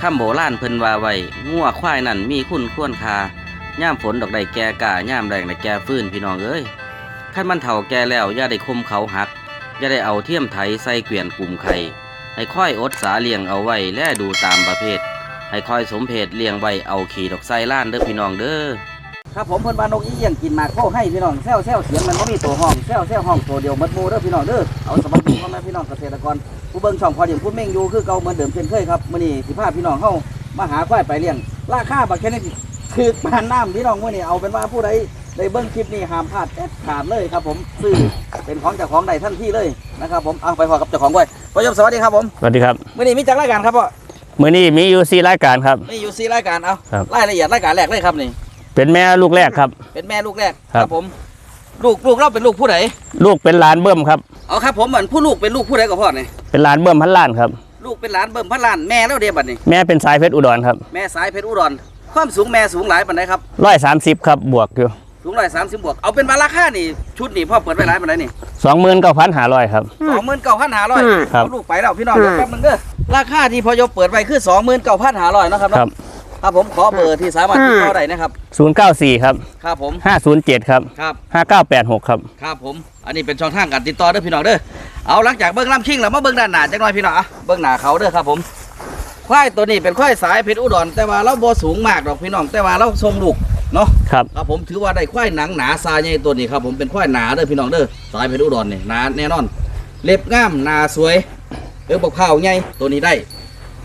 คำโบราณเพิ่นว่าไว้งัวควายนั่นมีคุณควรค่าย่ามฝนดอกใดแก่กาย่ามแรงใดแก่ฟื้นพี่น้องเอ้ยขั้นมันเถ่าแก่แล้วอย่าได้คมเขาหักอย่าได้เอาเทียมไถใส่เกวียนกลุ่มไข่ให้ค่อยอดสาเลี้ยงเอาไว้แลดูตามประเภท ให้ค่อยสมเพศเลี้ยงไว้เอาขี่ดอกไส้ล้านเด้อพี่น้องเด้อ ครับผมเพิ่นว่านกอีเยี่ยงกินหมากโคให้พี่น้องแซวแซวเสียงมันบ่มีตัวห้องแซวแซวห้องตัวเดียวหมดหมู่เด้อพี่น้องเด้อเอาสวัสดีพ่อแม่พี่น้องเกษตรกรผู้เบิ่งช่องพอเดียงพูดเม่งอยู่คือเก่าเหมือนเดิมเช่นเคยครับมื้อนี้สิพาพี่น้องเฮามาหาควายไปเลี้ยงราคาบักแค่นี้คือปานน้ำพี่น้องมื้อนี้เอาเป็นว่าผู้ใดได้เบิ่งคลิปนี้ห้ามพลาดเด็ดขาดเลยครับผมซื้อเป็นของเจ้าของใดทันทีเลยนะครับผมเอาไปพอกับเจ้าของไว้พ่อยมสวัสดีครับผมสวัสดีครับมื้อนี้มีจักรายการครับพ่อมือนี้มีอยู่สี่รายการครับมีอยู่สี่รายการเอาครับรายละเอียดรายการแรกเลยครับนี่ เป็นแม่ลูกแรกครับ เป็นแม่ลูกแรกครับ ผม ลูกลูกเราเป็นลูกผู้ใดลูกเป็นหลานเบิ้มครับเอาครับ ผมเหมือนผู้ลูกเป็นลูกผู้ใดก็พ่อเนี่ยเป็นหลานเบิ้มพันล้านครับ ลูกเป็นหลานเบิ่มพันล้านแม่แล้วเดียบัดนี้แม่เป็นสายเพชรอุดรครับแม่สายเพชรอุดรความสูงแม่สูงหลายปานใดครับร้อยสามสิบครับบวกอยู่สูงร้อยสามสิบบวกเอาเป็นบาราคานี่ชุดนี่พ่อเปิดไว้หลายปานใดนี่สองหมื่นเก้าพันห้าร้อยครับ สองหมื่นเก้าพันห้าร้อยครับ เอาลูกไปแล้วพี่น้องเดี๋ยวแป๊บนึงเด้อราคาที่พอยกเปิดไว้คือสองหมื่นเก้าพันห้าร้อยนาะ ครับครัเนาะบ ครับผมขอเบอร์ที่สามารถติดต่อได้นะครับศูนย์เก้าสี่ครับ ครับผมห้าศูนย์เจ็ดครับ ครับห้าเก้าแปดหกครับ ครับผม อันนี้เป็นช่องทางการติดต่อเด้อพี่น้องเด้อเอาหลังจากเบิ้งลำชิงแล้วมาเบิ้งด้านหน้าจังหน่อยพี่น้องอะเบิ้งหน้าเขาเด้อครับผมควายตัวนี้เป็นควายสายเพชรอุดรแต่ว่าเราบ่สูงมากดอกพี่น้องแต่ว่าเราทรงลูกเนาะครับ ครับผมถือว่าได้ควายหนังหนาซาใหญ่ตัวนี้ครับผมเป็นควายหนาเด้อพี่น้องเด้อสายเพชรอุดรนี่หนาแน่นอน เล็บงามหนาสวยเออบักเผาใหญ่ตัวนี้ได้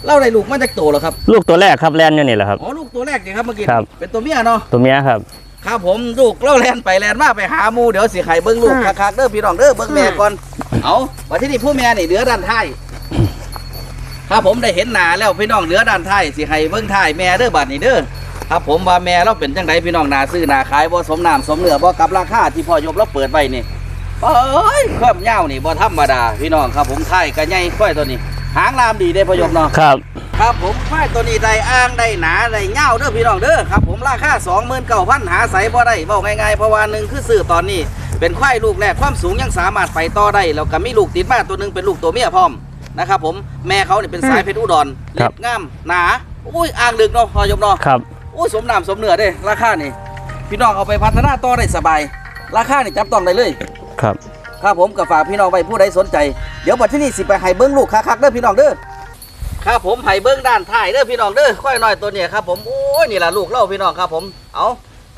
เราได้ลูกมาจากโตแล้วครับ ลูกตัวแรกครับแลนอยู่นี่แหละครับ อ๋อลูกตัวแรกนี่ครับเมื่อกี้ครับ เป็นตัวเมียเนาะตัวเมียครับ ครับผมลูกเล่าแลนไปแลนมาไปหาหมูเดี๋ยวสิไข่เบิ้งลูกคักๆเด้อพี่น้องเด้อเบิ้งแม่ก่อนเอาวันที่นี่ผู้แม่นี่เหลือด้านท้ายครับผมได้เห็นหน้าแล้วพี่น้องเหลือด้านท้ายสิไข่เบิ้งท้ายแม่เด้อบัดนี้เด้อครับผมว่าแม่เราเป็นจังไดพี่น้องหนาซื้อหนาขายบ่สมน้ำสมเนื้อบ่กับราคาที่พ่อยกเราเปิดไว้นี่เอ้ยความยาวนี่บ่ธรรมดาพี่น้องครับผมท้ายก็ใหญ่ค่อยตัวนี้ หางลามดีได้อพ่อยกเนาะครับ ครับผมควายตัวนี้ได้อ้างได้หนาได้เง่าวเด้อพี่น้องเด้อครับ ผมราคา29,000หาใส่บ่ได้เว้าง่ายๆเพราะว่าหนึ่งคือซื้อตอนนี้ เป็นควายลูกแรกความสูงยังสามารถไปต่อได้แล้วก็มีลูกติดมาตัวหนึงเป็นลูกตัวเมียพร้อมนะครับผมแม่เขาเนี่ยเป็นสายเพชรอุดรเล็บงามหนาอุ้ยอ่างดึกเนาะพอยมเนาะครับอุ้ยสมน้ำสมเนื้อเด้ราคานี่พี่น้องเอาไปพัฒนาต่อได้สบาย ราคานี่จับต้องได้เลยครับ ครับผมกับฝากพี่น้องไปผู้ใดสนใจ เดี๋ยวบัดที่นี่สิไปให้เบิ้งลูกคักๆเด้อพี่น้องเด้อครับผมให้เบิ้งด้านท้ายเด้อพี่น้องเด้อค่อยน้อยตัวเนี่ยครับผมโอ้ยนี่ล่ะลูกเล่าพี่น้องครับผมเอา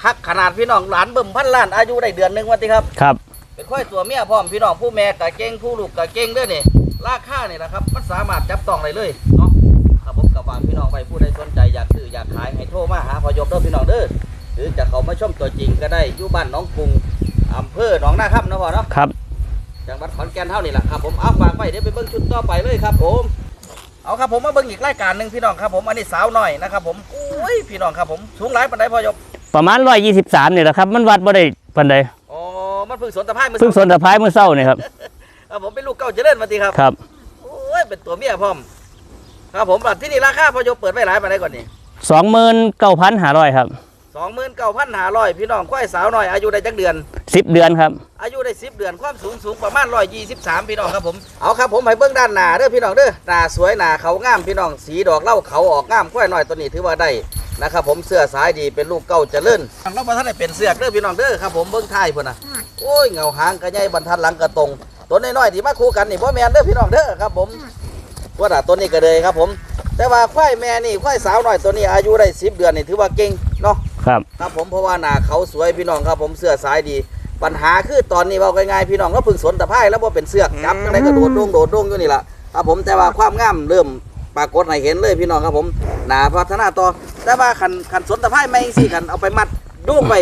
คักขนาดพี่น้องหลานเบิ่มพันล้านอายุได้เดือนหนึงวันติครับครับเป็นค่อยตัวเมียพร้อมพี่น้องผู้แม่กะเก่งผู้ลูกกะเก่งเด้อนี่ราคานี่นะครับมันสามารถจับต้องได้เลยเนาะครับผมกับฝากพี่น้องไปผู้ใดสนใจอยากซื้ออยากขายให้โทรมาหาพอยกเด้อพี่น้องเด้อหรือจะเขามาชมตัวจริงก็ได้อยู่บ้านหน้องกรุงอำเภอหนองนาครับนะพ่อเนาะครับ จังหวัดขอนแก่นเท่านี้แหละครับผมเอาฝากไว้เดี๋ยวไปเบิ้งชุดต่อไปเลยครับผมเอาครับผมมาเบิ้งอีกรายการหนึ่งพี่น้องครับผมอันนี้สาวหน่อยนะครับผมอุ้ยพี่น้องครับผมสูงหลายปันไดพอยกประมาณร้อยยี่สิบสามนี่แหละครับ มันวัดบ่ได้ปันใดอ๋อมันเพิ่งสนตะไคร้มือเพิ่งสนสะพายเมื่อเศร้านี่ครับครับผมเป็นลูกเก้าเจริญมาตีครับครับโอ้ยเป็นตัวเมียพร้อมครับผมบัดที่นี่ราคาพอยกเปิดไว้หลายปันไดก่อนนี่สองหมื่นเก้าพันห้าร้อยครับ สองหมื่นเก้าพันห้าร้อยพี่น้องควายสาวหน่อยอายุได้จักเดือน สิบเดือนครับ อายุได้สิบเดือนความสูงสูงประมาณร้อยยี่สิบสามพี่น้องครับผมเอาครับผมให้เบื้องด้านหน้าเด้อพี่น้องเด้อหน้าสวยหน้าเขางามพี่น้องสีดอกเหล่าเขาออกงามค่อยหน่อยตัวนี้ถือว่าได้นะครับผมเสื้อสายดีเป็นลูกเก้าเจริญเราประทันได้เป็นเสือกเด้อพี่น้องเด้อครับผมเบื้องท้ายเพิ่นน่ะโอ้ยเงาหางกระใหญ่บรรทัดหลังกระตรงตัวน้อยๆที่มาคู่กันนี่พ่อแม่นเด้อพี่น้องเด้อครับผมว่าด่าตัวนี้ก็เลยครับผม แต่ว่าควายแม่นี่ควายสาวหน่อยตัวนี้อายุได้สิบเดือนนี่ถือว่าเก่งเนาะครับ ครับผมเพราะว่าหนาเขาสวยพี่น้องครับผมเสื้อสายดี ปัญหาคือตอนนี้เบาง่ายๆพี่น้องก็พึ่งสนตะไคร้แล้วว่าเป็นเสือกจับอะไรก็โดดดงโดดดงอยู่นี่แหละครับผมแต่ว่าความงามเริ่มปรากฏให้เห็นเลยพี่น้องครับผมหนาพัฒนาต่อแต่ว่าขันขันสนตะไคร้ไม่สิขันเอาไปมัดดูไป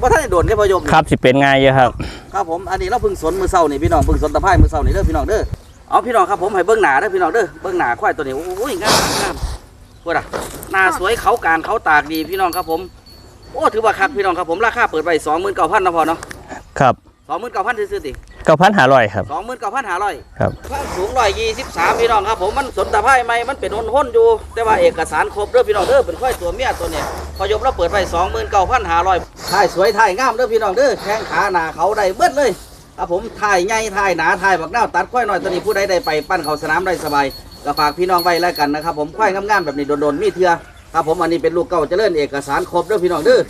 ว่าท่านได้โดนได้พอยมครับสิเป็นไงเยอะครับ ครับผมอันนี้เราเพึ่งสนมือเศร้านี่พี่น้องเพึ่งสนตะไคร้มือเศร้านี่เด้อพี่น้องเด้อ เอาพี่น้องครับผมให้เบิ้งหนาเด้อพี่น้องเด้อเบิ้งหนาควายตัวนี้โอ้ยงามงามพวดอะหน้าสวยเขากลางเขาตากดีพี่น้องครับผมโอ้ถือว่าคักพี่น้องครับผมราคาเปิดไปสองหมื่นเก้าพันนะพอเนาะครับสองหมื่นเก้าพันซื้อๆติเก้าพันห้าร้อยครับสองหมื่นเก้าพันห้าร้อยครับความสูงร้อยยี่สิบสามพี่น้องครับผมมันสนตะไคร้ไหมมันเป็นห้นๆอยู่ แต่ว่าเอกสารครบเด้อพี่น้องเด้อเป็นค่อยตัวเมียตัวเนี้ยพอยมเราเปิดไปสองหมื่นเก้าพันห้าร้อยถ่ายสวยถ่ายงามเด้อพี่น้องเด้อแข้งขาหนาเขาได้เบิดเลย ครับผมถ่ายใหญ่ถ่ายหนาถ่ายบักเน่าตัดค่อยหน่อยตอนนี้ผู้ใดได้ไปปั้นเขาสนามได้สบายก็ฝากพี่น้องไว้แล้วกันนะครับผมค่อยงามๆแบบนี้โดนๆมีเถื่อครับผมอันนี้เป็นลูกเก่าเจริญเอกสารครบเด้อพี่น้องเด้อ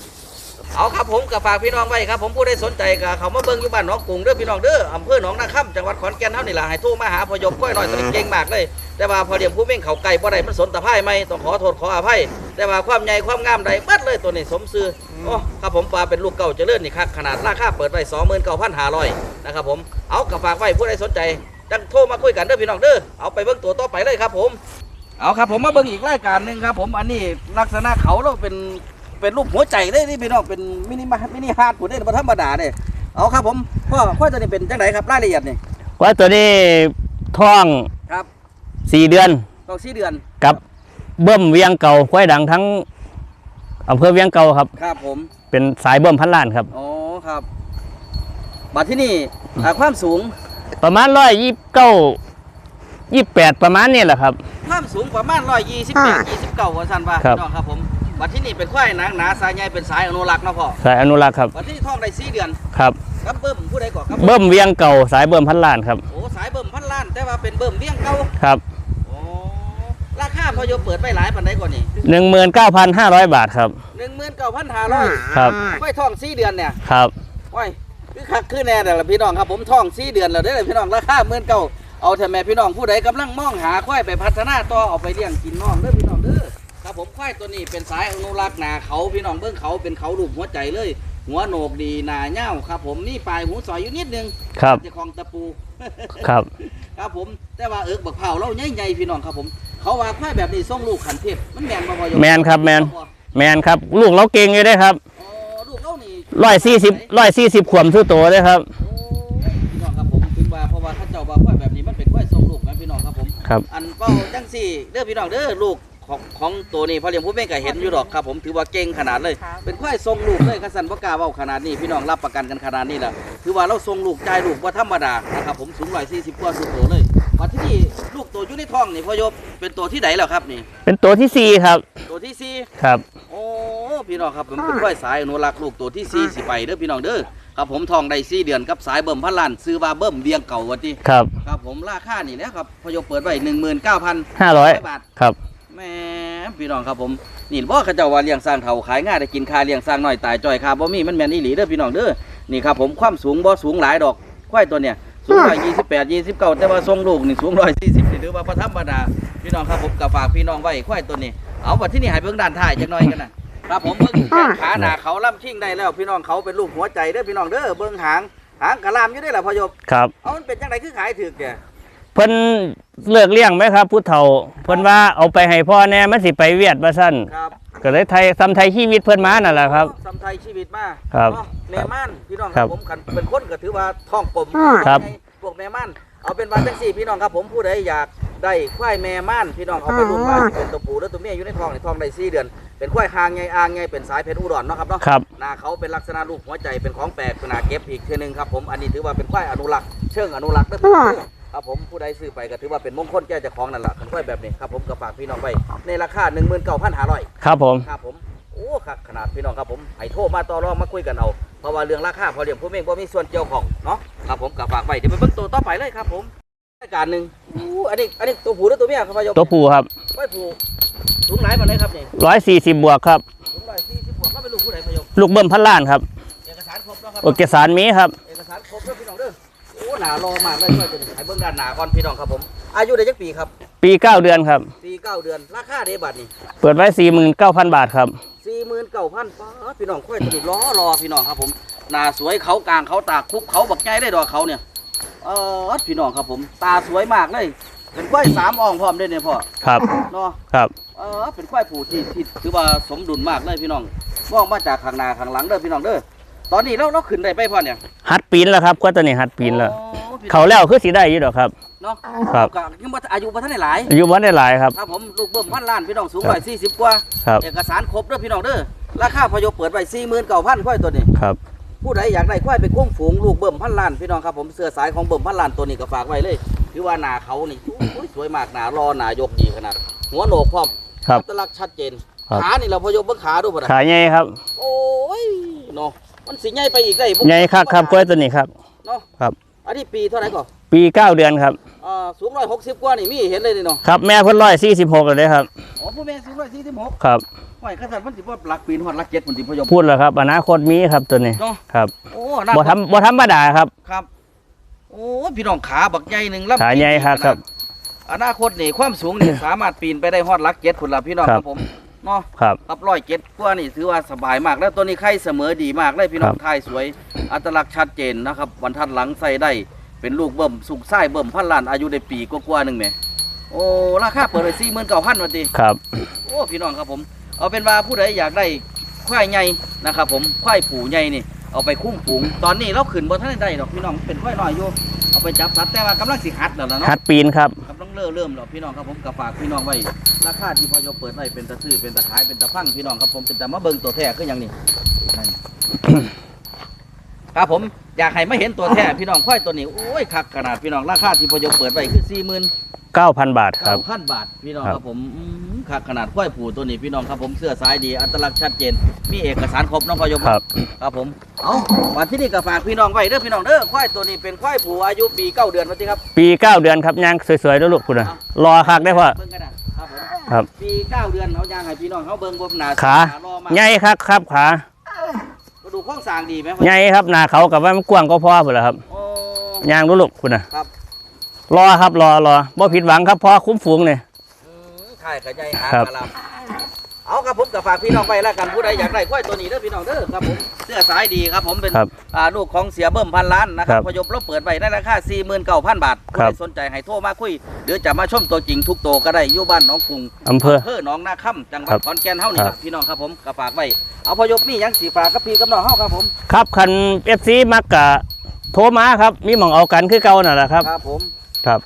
เอาครับผมก็ฝากพี่น้องไว้ครับผมผู้ใดสนใจก็เขามาเบิ่งอยู่บ้านหนองกรุงเด้อพี่น้องเด้ออำเภอหนองนาค่ำจังหวัดขอนแก่นเท่านี่ล่ะให้โทรมาหาพยมก้อยน้อยตัวนี้เก่งมากเลย แต่ว่าพอเดียมผู้เม่งเขาไก่บ่ได้มันสนตะไคร่ไหมต้องขอโทษขออภัย แต่ว่าความใหญ่ความงามใดเบัดเลยตัวนี้สมซื้อโอ้ครับผมปลาเป็นลูกเก่าเจริญนี่ครับขนาดราคาเปิดไว้29,500นะครับผมเอากับฝากไว้ผู้ใดสนใจจังโทรมาคุยกันเด้อพี่น้องเด้อเอาไปเบิ่งตัวต่อไปเลยครับผมเอาครับผมมาเบิ่งอีกรายการหนึ่งครับผมอันนี้ลักษณะเขาเราเป็น เป็นรูปหัวใจเลยนี่พี่น้องเป็นมินิมามินิฮาร์ดผมได้บ่ธรรมดาเนี่ยเอาครับผมพ่อพ่อตัวนี้เป็นจังไหนครับรายละเอียดนี่ว่าตัวนี้ท้องครับสี่เดือนต้องสี่เดือนกับเบิ้มเวียงเก่าควายดังทั้งอำเภอเวียงเก่าครับครับผมเป็นสายเบิ้มพันล้านครับอ๋อครับบัดที่นี่อ่าความสูงประมาณร้อยยี่สิบเก้ายี่แปดประมาณนี้แหละครับ ความสูงประมาณ128 29ว่าซั่นว่าครับพี่น้องครับผม บัดที่นี่เป็นควายหนังหนาสายใหญ่เป็นสายอนุรักษ์เนาะพ่อสายอนุรักษ์ครับบัดที่นี่ท้องได้สี่เดือนครับครับเบิ่มผู้ใดก่อนครับเบิ้มเวียงเก่าสายเบิ้มพันล้านครับโอ้สายเบิ่มพันล้าน แต่ว่าเป็นเบิ่มเลี้ยงเก่าครับโอ้ราคาพอโยเปิดไปหลายปันไดก่อนนี่หนึ่งหมื่นเก้าพันห้าร้อยบาทครับหนึ่งหมื่นเก้าพันห้าร้อยครับไว้ท่องสี่เดือนเนี่ยครับไว้คือคักคือแน่แต่ละพี่น้องครับผมท่องสี่เดือนแล้วเด้อพี่น้องราคาหมื่นเก้าเอาแต่แม่พี่น้องผู้ใดกำลังมองหาควายไปพัฒนาต่อเอาไปเลี้ยงกินน้องเด้อพี่น้องเด้อครับ ผมควายตัวนี้เป็นสายอนุรักษ์หนาเขาพี่น้องเบื้องเขาเป็นเขารูปหัวใจเลย หัวโหนกดีหนาเง่าครับ ผมนี่ปลายหูสอยอยู่นิดนึงครับจะคลองตะปูครับ ครับผมแต่ว่าเอิกบักเผาเราใหญ่ๆพี่น้องครับผม เขาว่าควายแบบนี้ส่งลูกขันเทพมันแมนบ่พอยกแม่นครับแม่นแมนครับ ลูกเราเก่งอยู่ได้ครับอ๋อลูกเรานี่ร้อยสี่สิบร้อยสี่สิบขวมสู้ตัวเลยครับโอ้พี่น้องครับผมถึงว่าเพราะว่าเข้าเจ้าว่าควายแบบนี้มันเป็นควายส่งลูกนะพี่น้องครับผมครับอันเป้าจังสี่เด้อพี่น้องเด้อลูก ของของตัวนี้พ่อเลี้ยงผู้แม่ก็เห็นอยู่ดอกครับ ผมถือว่าเก่งขนาดเลย เป็นควายทรงลูกเลยคัสันบ่กล้าเว้าขนาดนี้พี่น้องรับประกันกันขนาดนี้แหละถือว่าเราทรงลูกจ่ายลูกว่าธรรมดานะครับผมสูง140กว่าสุดโตเลยมาที่นี่ลูกตัวอยู่ในท้องนี่พ่อยบเป็นตัวที่ไหนแล้วครับนี่ เป็นตัวที่สี่ครับ ตัวที่สี่ครับ โอ้พี่น้องครับผมเป็นควายสายอนุรักษ์ลูกตัวที่สี่สิไปเด้อพี่น้องเด้อครับผมทองได้สี่เดือนกับสายเบิ่มพันล้านซื้อว่าเบิ่มเวียงเก่าวันที่ครับครับผมราคานี่แหละครับพอยกเปิดไว้หนึ่งหมื่นเก้าพันห้าร้อยบาทครับ แหม่พี่น้องครับผมนี่บ่เขาเจ้าว่าเลี้ยงสร้างเถาขายง่ายได้กินค่าเลี้ยงสร้างน้อยตายจ่อยค่าบ่มีมันแม่นอีหลีเด้อพี่น้องเด้อนี่ครับผมความสูงบ่สูงหลายดอกควายตัวเนี้ยสูงร้อยยี่สิบแปดยี่สิบเก้าแต่ว่าทรงลูกนี่สูงร้อยสี่สิบนี่ถือว่าประธรรมดาพี่น้องครับผมก็ฝากพี่น้องไว้ควายตัวนี้ เอาบัดที่นี่ให้เบิ่งด้านท้ายจักหน่อยกันนะครับผมเบิ่งแข้งขาหน้าเขาล่ำชิ่งได้แล้วพี่น้องเขาเป็นรูปหัวใจเด้อพี่น้องเด้อเบิ่งหางหางกะลามอยู่ได้อล่ะพอยบครับเอามันเป็นจังไดคือขายถึกแกเพิ่นเลิกเลี้ยงไหมครับผู้เฒ่าเพิ่นว่าเอาไปให้พ่อแน่มันสิไปเวียดว่าซั่นครับก็เลยไทยทำไทยชีวิตเพิ่นมานั่นแหละครับสำไทยชีวิตมาครับเนาะแม่ม่านพี่น้องคครัรับบผมคันเป็นคนก็ถือว่าท้องกลมครับพวกแม่ม่านเอาเป็นว่าจังสี่พี่น้องครับผมผู้ใดอยากได้ควายแม่ม่านพี่น้องเอาไปรุ่นมาสิเป็นตัวผู้และตัวเมียอยู่ในท้องในท้องได้สี่เดือน เป็นควายคางไงอ่างไงเป็นสายเพชรอุดรเนาะครับเนาะครับหน้าเขาเป็นลักษณะรูปหัวใจเป็นของแปลกเป็นหน้าเก็บอีกเทีนึงครับผมอันนี้ถือว่าเป็นควายอนุรักษ์เชิงอนุรักษ์เด้อพี่น้อง ครับผมผู้ใดซื้อไปก็ถือว่าเป็นมงคลแก่เจ้าของนั่นแหละเป็นควายแบบนี้ครับผมก็ฝากพี่น้องไปในราคา 19,500ครับผมครับผมโอ้ครับขนาดพี่น้องครับผมให้โทรมาต่อรองมาคุยกันเอาเพราะว่าเรื่องราคาพอเลี้ยงผู้เมงบ่มีส่วนเกี่ยวของเนาะครับผมกับฝากไปเดี๋ยวไปเบิ่งตัวต่อไปเลยครับผมรายการหนึ่งอู้อันนี้อันนี้ตัวผู้หรือตัวเมียครับพายกตัวผู้ครับไว้ผู้สูงไหนมาเลยครับนี่ร้อยสี่สิบบวกครับสูงร้อยสี่สิบกว่าก็เป็นลูกผู้ใดพายกลูกเบิ้มพันล้านครับเอกสารครบแล้วครับโอกสารมีครับเอกสารครบแล้วพี่น้องเด้อโอ้ หนารอมากเลยช่วยเป็นให้เบิ่งด้านหน้าก่อนพี่น้องครับผม อายุได้จักปีครับปีเก้าเดือนครับ ปีเก้าเดือน ราคาเดบัตนี่เปิดไว้สี่หมื่นเก้าพันบาทครับสี่หมื่นเก้าพันป้าดพี่น้องค่อยติดล้อรอพี่น้องครับผมหน้าสวยเขากลางเขาตากคุบเขาบักใหญ่ได้ดอกเขาเนี่ยเออพี่น้องครับผม ตาสวยมากเลย เป็นควายสามอ่องพร้อมด้วยเนี่ยพ่อครับเนาะครับเออเป็นควายผูที่ที่ถือว่าสมดุลมากเลยพี่น้องมองมาจากข้างหน้าข้างหลังเด้อพี่น้องเด้อ ตอนนี้เราเราขึ้นได้ไปพ่อเนี่ยหัดปีนแล้วครับก็ตัวนี้หัดปีนแล้ว โอ้พี่เขาแล้วคือสีได้อยู่ดอกครับ เนาะครับ ก็ยังบ่อายุบ่ทันได้หลายอายุวันได้หลายครับ ครับผมลูกเบิ่มพันล้านพี่น้องสูงครับร้อยสี่สิบกว่าครับเอกสารครบเด้อพี่น้องเด้อราคาพอยกเปิดไว้สี่หมื่นเก้าพันควายตัวนี้ ครับ ผู้ใดอยากได้ควายไปกุ้งฝูงลูกเบิ่มพันล้านพี่น้องครับผมเสื้อสายของเบิ่มพันล้านตัวนี้ก็ฝากไว้เลยคือว่าหน้าเขานี่โอ้ยสวยมากหน้ารอหน้ายกดีขนาด หัวโหนกพร้อมครับอัตลักษณ์ชัดเจนครับ ขานี่เราพอยกเบิ่งขาดูบ่ล่ะขาใหญ่ครับ โอ้ยเนาะ มันสิใหญ่ไปอีกได้ใหญ่ครับครับกล้วยตัวนี้ครับ เนาะครับ อันนี้ปีเท่าไหร่ก่อนปีเก้าเดือนครับอ่าสูงร้อยหกสิบกว่านี่มีเห็นเลยนี่เนาะครับแม่เพิ่นร้อยสี่สิบหกเลยครับอ๋อผู้แม่สูงร้อยสี่สิบหกครับไหวขนาดมันสิว่าหลักปีนหอดหลักเจ็ดมันสิพยม พูดแล้วครับอนาคตมีครับตัวนี้เนาะ ครับโอ้น่าบ่ทำบ่ธรรมดาครับ ครับ โอ้พี่น้องขาบักใหญ่หนึ่งลำขาใหญ่ครับครับ อนาคตนี่ความสูงนี่ สามารถปีนไปได้ฮอดหลักเจ็ดคนละพี่น้องคครัรับ บผม เนาะครับรับร้อยเจ็ดกว่านี่ถือว่าสบายมาก แล้วตัวนี้ไข่เสมอดีมากเลยพี่น้องครับทายสวย อัตลักษณ์ชัดเจนนะครับบรรทัดหลังใส่ได้ เป็นลูกเบิ่มสุกไส้เบิ่มพันล้านอายุได้ปีกว่าๆหนึ่งแหม่โอ้ราคาเปิดเลยสี่หมื่นเก้าพันวันทีครับ โอ้พี่น้องครับผม เอาเป็นว่าผู้ใดอยากได้ควายใหญ่นะครับผมควายผูใหญ่นี่เอาไปคุ้มฝูงตอนนี้เราขึ้นบนท่านได้ดอกพี่น้องเป็นควายน้อยอยู่ เอาไปจับสัตว์แต่ว่ากำลังสิหัดแล้วล่ะเนาะหัดปีนครับกำลังเริ่มเริ่มแล้วพี่น้องครับผมกับฝากพี่น้องไว้ราคาที่พอยกเปิดไว้เป็นตะซื้อเป็นตะขายเป็นตะพังพี่น้องครับผมเป็นตะมาเบิ่งตัวแท้คืออย่างนี้นั่นครับผมอยากให้มาเห็นตัวแท้พี่น้องควายตัวนี้โอ้ยคักขนาดพี่น้องราคาที่พอยกเปิดไว้คือสี่หมื่น9,000บาทครับเก้าพันบาทพี่น้องครับครับผมอืม คักขนาดควายผูตัวนี้พี่น้องครับผมเสื้อสายดีอัตลักษณ์ชัดเจน มีเอกสารครบน้องพอยกครับ ครับผม เอาวันที่นี่ก็ฝากพี่น้องไว้เด้อพี่น้องเด้อควายตัวนี้เป็นควายผูอายุปีเก้าเดือนวันที่ครับ ปี9เดือนครับย่างสวยๆแล้วลูกคุณน่ะรอคักได้พ่อเบิ่งกันนะครับผมครับปีเก้าเดือนเขายางให้พี่น้องเขาเบิ่งบนหนาขารอมาใหญ่คักครับขาก็ดูข้องสร้างดีไหมใหญ่ครับหน้าเขากับว่ามันกว้างก็พอพุ่นล่ะครับโอ้ย่างรู้ลูกคุณน่ะครับรอครับรอรอบ่ผิดหวังครับพอคุ้มฝูงเนี่ย อืมถ่ายขยายหาครับ กะลำเอาครับผมกับฝากพี่น้องไปแล้วกันผู้ใดอยากได้ควายตัวนี้เด้อพี่น้องเด้อครับผมเสื้อสายดีครับผมเป็นครับ อ่าลูกของเสียเบิ่มพันล้านนะครับครับพยพเราเปิดไว้ในราคา49,000 บาทผู้ครัใดบ สนใจให้โทรมาคุย หรือจะมาชมตัวจริงทุกโตวก็ได้อยู่บ้านหน้องกรุง อำเภอ อำเภอหนองนาค่ำจังหวัครัดบขอนแก่นเฮานี่คครัรับ บพี่น้องครับผมก็ฝากไว้เอาพยพมีหยังสีฝากกับพี่กับน้องเฮาครับผมครับคัน FC มักกะโทรมาครับ มีหม่องเอากันคือเก่านั่นแหละครับ ครับผมครับ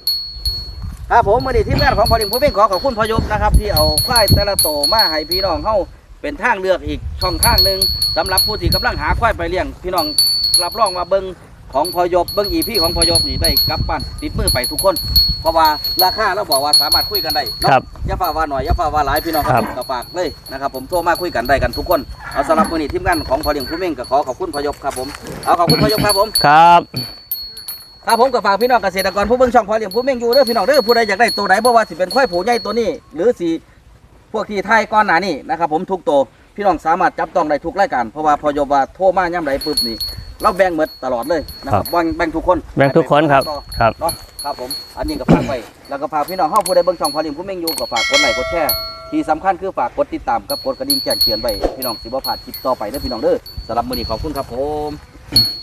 ครับผมมื่อนี้ทีมงานของพอดิงผู้เพ่งขอขอบคุณพยพนะครับที่เอาควายแต่ละโตวมาให้พี่น้องเฮาเป็นทางเลือกอีกช่องทางหนึ่งสำหรับผู้ที่กำลังหาควายไปเลี้ยง พี่น้องรับรองมาเบิงของพยพเบิงอีพี่ของพยพนี่ได้กลับปั้นติดมือไปทุกคน เพราะว่าราคาเราบอกว่าสามารถคุยกันได้เนาะครับอย่าฝ่าว่าหน่อยอย่าฝ่าว่าหลายพี่น้องคครัรับบกับฝากเลยนะครับผมโทรมาคุยกันได้กันทุกคนเอาสำหรับมื่อนี้ทีมงานของพอดิงผู้เพ่งก็ขอขอบคุณพยพครับผมเอาขอบคุณพยพครับผมครับ ครับผมกับฝากพี่น้องเกษตรกรผู้เบิ่งช่องพอเลี้ยงผู้เม่งอยู่เด้อพี่น้องเด้อผู้ใดอยากได้ตัวไหนบ่ว่าสิเป็นควายผูใหญ่ตัวนี้ หรือสิพวกที่ไทยก้อนหนานี่นะครับผมทุกตัวพี่น้องสามารถจับต้องได้ทุกรายการเพราะว่าพอยบว่าโทรมาย่ำใดปุ๊บนี่เราแบ่งหมดตลอดเลยนะครับแบ่งแบ่งทุกคนแบ่งทุกคนครับครับเนาะครับผมอันนี้ก็ฝากไปแล้วก็ฝากพี่น้องเฮาผู้ใดเบิ่งช่องพอเลี้ยงผู้เม่งอยู่ก็ฝากกดไลค์กดแชร์ที่สำคัญคือฝากกดติดตามกับกดกระดิ่งแจ้งเตือนไว้พี่น้องสิบ่พลาดคลิปต่อไปเด้อพี่น้องเด้อสำหรับมื้อนี้ขอบคุณครับผม